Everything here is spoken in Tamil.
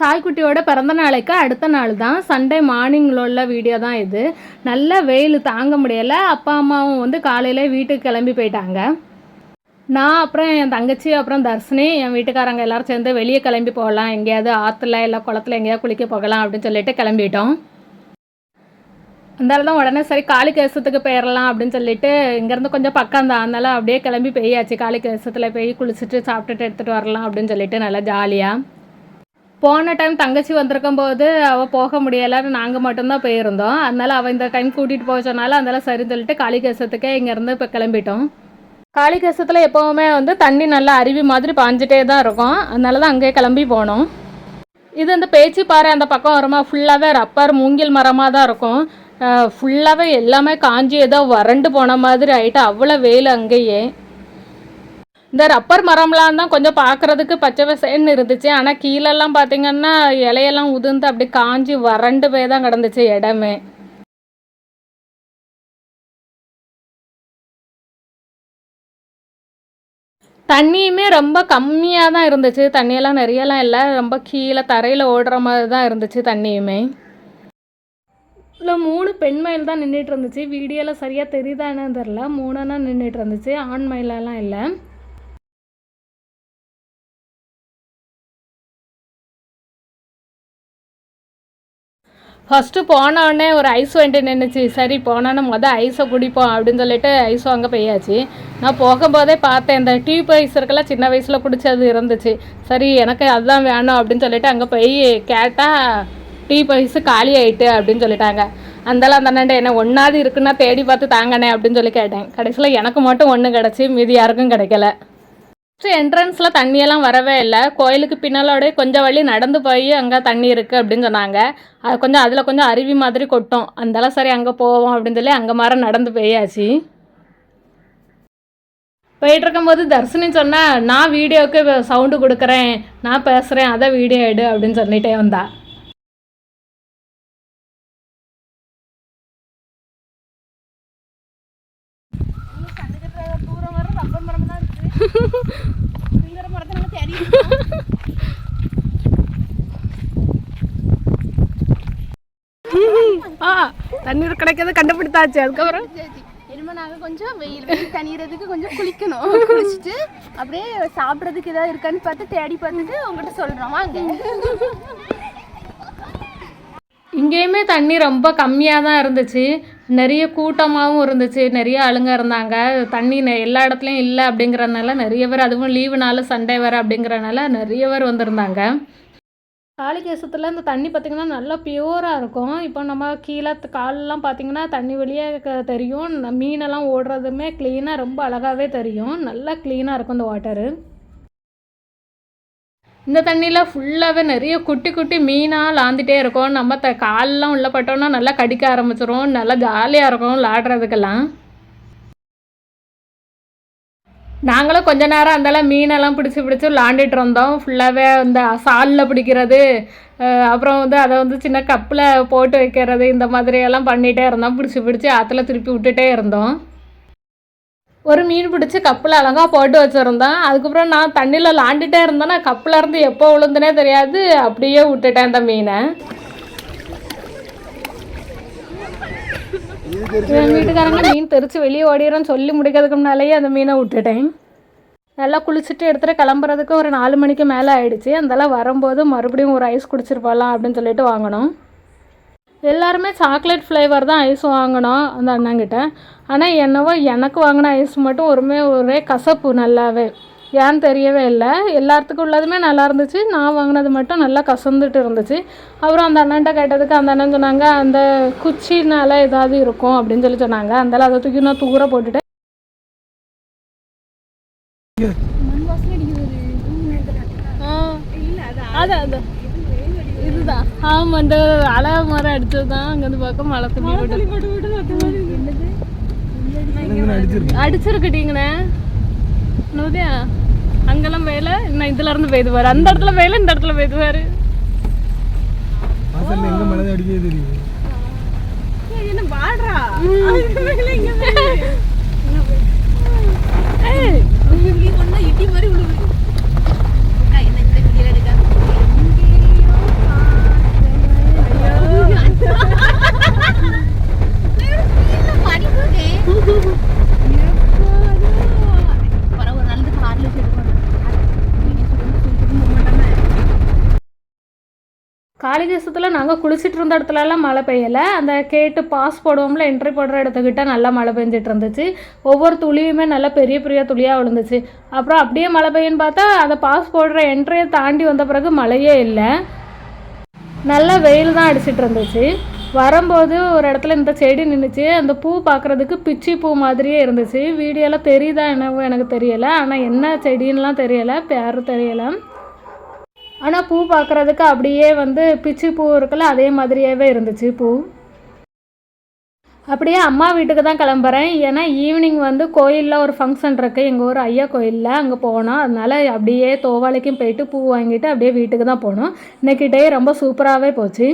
சாய்க்குட்டியோட பிறந்த நாளைக்கு அடுத்த நாள் தான். சண்டே மார்னிங்கில் உள்ள வீடியோ தான் இது. நல்ல வெயில் தாங்க முடியலை. அப்பா அம்மாவும் வந்து காலையில் வீட்டுக்கு கிளம்பி போயிட்டாங்க. நான் அப்புறம் என் தங்கச்சி அப்புறம் தர்ஷினி என் வீட்டுக்காரங்க எல்லாரும் சேர்ந்து வெளியே கிளம்பி போகலாம். எங்கேயாவது ஆற்றுல இல்லை குளத்துல எங்கேயாவது குளிக்க போகலாம் அப்படின்னு சொல்லிட்டு கிளம்பிட்டோம். அதனால தான் உடனே சரி காளி கேசத்துக்கு போயிடலாம் அப்படின்னு சொல்லிட்டு இங்கேருந்து கொஞ்சம் பக்கம் தான். அதனால அப்படியே கிளம்பி பெய்யாச்சு காளி கேசத்தில் போய் குளிச்சுட்டு சாப்பிட்டுட்டு எடுத்துகிட்டு வரலாம் அப்படின்னு சொல்லிட்டு நல்லா ஜாலியாக போன டைம் தங்கச்சி வந்திருக்கும் போது அவள் போக முடியலைன்னு நாங்கள் மட்டும்தான் போயிருந்தோம். அதனால அவள் இந்த டைம் கூட்டிகிட்டு போக சொன்னாலும் அதனால சரின்னு சொல்லிட்டு காளிகேசத்துக்கே இங்கேருந்து இப்போ கிளம்பிட்டோம். காளிகேசத்தில் எப்போவுமே வந்து தண்ணி நல்லா அருவி மாதிரி பாஞ்சிட்டே தான் இருக்கும். அதனால தான் அங்கேயே கிளம்பி போனோம். இது இந்த பேச்சு பாறை அந்த பக்கம் வருமா? ஃபுல்லாகவே ரப்பர் மூங்கில் மரமாக தான் இருக்கும். ஃபுல்லாகவே எல்லாமே காஞ்சி ஏதோ வறண்டு போன மாதிரி ஆகிட்டு அவ்வளோ வெயில் அங்கேயே. இந்த ரப்பர் மரம்லாம் தான் கொஞ்சம் பார்க்குறதுக்கு பச்சை பசேன்னு இருந்துச்சு. ஆனால் கீழெல்லாம் பார்த்தீங்கன்னா இலையெல்லாம் உதிர்ந்து அப்படி காஞ்சி வறண்டு போய் தான் கிடந்துச்சு இடமே. தண்ணியுமே ரொம்ப கம்மியாக தான் இருந்துச்சு. தண்ணியெல்லாம் நிறையலாம் இல்லை. ரொம்ப கீழே தரையில் ஓடுற மாதிரி தான் இருந்துச்சு தண்ணியுமே. இல்லை மூணு பெண் மயில் தான் நின்றுட்டு இருந்துச்சு. வீடியோவில் சரியாக தெரியுதான்னு தெரில மூணுன்னா நின்றுட்டு இருந்துச்சு. ஆண் மயிலெல்லாம் இல்லை. ஃபஸ்ட்டு போனோடனே ஒரு ஐஸ் வந்துட்டு நின்றுச்சு சரி போனோன்னே மொதல் ஐஸை குடிப்போம் அப்படின்னு சொல்லிட்டு ஐஸ் வாங்க போயாச்சு. நான் போகும்போதே பார்த்தேன் இந்த டியூப் ஐஸ் இருக்கெல்லாம் சின்ன வயசில் பிடிச்சது இருந்துச்சு. சரி எனக்கு அதுதான் வேணும் அப்படின்னு சொல்லிட்டு அங்கே போய் கேட்டால் டியூப் ஐஸு காலி ஆயிட்டு அப்படின்னு சொல்லிட்டாங்க. அந்தாலும் அந்த அண்ணன் என்ன ஒன்றாவது இருக்குன்னா தேடி பார்த்து தாங்கண்ணே அப்படின்னு சொல்லி கேட்டேன். கடைசியில் எனக்கு மட்டும் ஒன்று கிடச்சி மீதி யாருக்கும் கிடைக்கல. ஃபஸ்ட்டு என்ட்ரன்ஸில் தண்ணியெல்லாம் வரவே இல்லை. கோயிலுக்கு பின்னாலோடய கொஞ்சம் வழி நடந்து போய் அங்கே தண்ணி இருக்குது அப்படின்னு சொன்னாங்க. அது கொஞ்சம் அதில் கொஞ்சம் அருவி மாதிரி கொட்டும். அந்தாலும் சரி அங்கே போவோம் அப்படின்னு சொல்லி அங்கே மாற நடந்து போயாச்சு. போயிட்டு இருக்கும்போது தர்ஷினி சொன்னால் நான் வீடியோவுக்கு சவுண்டு கொடுக்குறேன். நான் பேசுகிறேன் அதை வீடியோ எடு அப்படின்னு சொல்லிட்டே வந்தா. ஆ தண்ணீர் கிடைக்கிறது கண்டுபிடித்தாச்சு. அதுக்கப்புறம்? இனிமே நாங்கள் கொஞ்சம் வெயில் வெயில் கொஞ்சம் குளிக்கணும். குளிச்சுட்டு அப்படியே சாப்பிட்றதுக்கு ஏதாவது இருக்கான்னு பார்த்து தேடி பார்த்துட்டு உங்கள்கிட்ட சொல்கிறோம் வாங்க. இங்கேயுமே தண்ணி ரொம்ப கம்மியாக தான் இருந்துச்சு. நிறைய கூட்டமாகவும் இருந்துச்சு. நிறைய ஆளுங்க இருந்தாங்க. தண்ணி எல்லா இடத்துலையும் இல்லை அப்படிங்கிறனால நிறைய பேர் அதுவும் லீவு நாள் சண்டே வேறு அப்படிங்கிறனால நிறைய பேர் வந்திருந்தாங்க. காளிகேசத்தில் இந்த தண்ணி பார்த்திங்கன்னா நல்லா பியூராக இருக்கும். இப்போ நம்ம கீழே காலெலாம் காலெல்லாம் பார்த்திங்கன்னா தண்ணி வெளியே தெரியும். மீனெல்லாம் ஓடுறதுமே க்ளீனாக ரொம்ப அழகாகவே தெரியும். நல்லா க்ளீனாக இருக்கும் இந்த வாட்டரு இந்த தண்ணியில் ஃபுல்லாகவே நிறைய குட்டி குட்டி மீனாக லாந்துட்டே இருக்கும். நம்ம த காலெலாம் உள்ள பட்டோம்னா நல்லா கடிக்க ஆரம்பிச்சிரும். நல்லா ஜாலியாக இருக்கும் விளாடுறதுக்கெல்லாம். நாங்களும் கொஞ்ச நேரம் அந்தெல்லாம் மீனெல்லாம் பிடிச்சி பிடிச்சி விளாண்டுட்டு இருந்தோம். ஃபுல்லாகவே இந்த சாலில் பிடிக்கிறது அப்புறம் வந்து அதை வந்து சின்ன கப்பில் போட்டு வைக்கிறது இந்த மாதிரியெல்லாம் பண்ணிகிட்டே இருந்தோம். பிடிச்சி பிடிச்சி ஆற்றுல திருப்பி விட்டுட்டே இருந்தோம். ஒரு மீன் பிடிச்சி கப்பில் அழகாக போட்டு வச்சுருந்தேன். அதுக்கப்புறம் நான் தண்ணியில் விளாண்டுட்டே இருந்தேன்னா கப்பில் இருந்து எப்போ விழுந்துனே தெரியாது. அப்படியே விட்டுட்டேன் அந்த மீனை. என் வீட்டுக்காரங்க மீன் தெரிச்சு வெளியே ஓடிடுறோன்னு சொல்லி முடிக்கிறதுக்கு முன்னாலேயே அந்த மீனை விட்டுட்டேன். நல்லா குளிச்சுட்டு எடுத்துகிட்டு கிளம்புறதுக்கு ஒரு நாலு மணிக்கு மேலே ஆயிடுச்சு. அதெல்லாம் வரும்போது மறுபடியும் ஒரு ஐஸ் குடிச்சிட்டு போகலாம் அப்படின்னு சொல்லிட்டு வாங்கினோம். எல்லாருமே சாக்லேட் ஃப்ளேவர் தான் ஐஸ் வாங்கினோம் அந்த அண்ணங்கிட்ட. ஆனால் என்னவோ எனக்கு வாங்கின ஐஸ் மட்டும் ஒருமே ஒரே கசப்பு நல்லாவே. ஏன்னு தெரியவே இல்லை. எல்லாத்துக்கும் உள்ளதுமே நல்லா இருந்துச்சு. நான் வாங்கினது மட்டும் நல்லா கசந்துட்டு இருந்துச்சு. அப்புறம் அந்த அண்ணன்ட்ட கேட்டதுக்கு அந்த அண்ணன் சொன்னாங்க அந்த குச்சினால ஏதாவது இருக்கும் அப்படின்னு சொல்லி சொன்னாங்க. அதனால அதை தூக்கி நான் தூர போட்டுட்டேன் அதான் அதான் ஆமாம் இந்த அலை மரம் அடிச்சது தான் அங்கேருந்து பார்க்க மழை துணி போட்டு அடிச்சிருக்கட்டீங்கண்ணே நோதியா அங்கெல்லாம் வேலை? இன்னும் இதுல இருந்து பெய்துவாரு? அந்த இடத்துல வேலை இந்த இடத்துல பெய்துவாரு? என்ன பாடுறா? காளிகேசத்தில் நாங்கள் குளிச்சுட்டு இருந்த இடத்துலலாம் மழை பெய்யலை. அந்த கேட்டு பாஸ் போடுவோம்ல என்ட்ரி போடுற இடத்துக்கிட்ட நல்லா மழை பெஞ்சிட்டு இருந்துச்சு. ஒவ்வொரு துளியுமே நல்லா பெரிய பெரிய துளியாக விழுந்துச்சு. அப்புறம் அப்படியே மழை பெய்யுன்னு பார்த்தா அந்த பாஸ் போடுற என்ட்ரியை தாண்டி வந்த பிறகு மழையே இல்லை. நல்லா வெயில் தான் அடிச்சிட்டு இருந்துச்சு. வரும்போது ஒரு இடத்துல இந்த செடி நின்றுச்சு அந்த பூ பார்க்குறதுக்கு பிச்சி பூ மாதிரியே இருந்துச்சு. வீடியோலாம் தெரியுதா என்னவோ எனக்கு தெரியலை. ஆனால் என்ன செடின்லாம் தெரியலை. பேர் தெரியலை. ஆனால் பூ பார்க்குறதுக்கு அப்படியே வந்து பிச்சு பூ இருக்குல்ல அதே மாதிரியேவே இருந்துச்சு பூ. அப்படியே அம்மா வீட்டுக்கு தான் கிளம்புறேன். ஏன்னா ஈவினிங் வந்து கோயிலில் ஒரு ஃபங்க்ஷன் இருக்குது எங்கள் ஊர் ஐயா கோயிலில் அங்கே போனோம். அதனால அப்படியே தோவாளைக்கும் போயிட்டு பூ வாங்கிட்டு அப்படியே வீட்டுக்கு தான் போனோம். இன்னைக்கு டே ரொம்ப சூப்பராகவே போச்சு.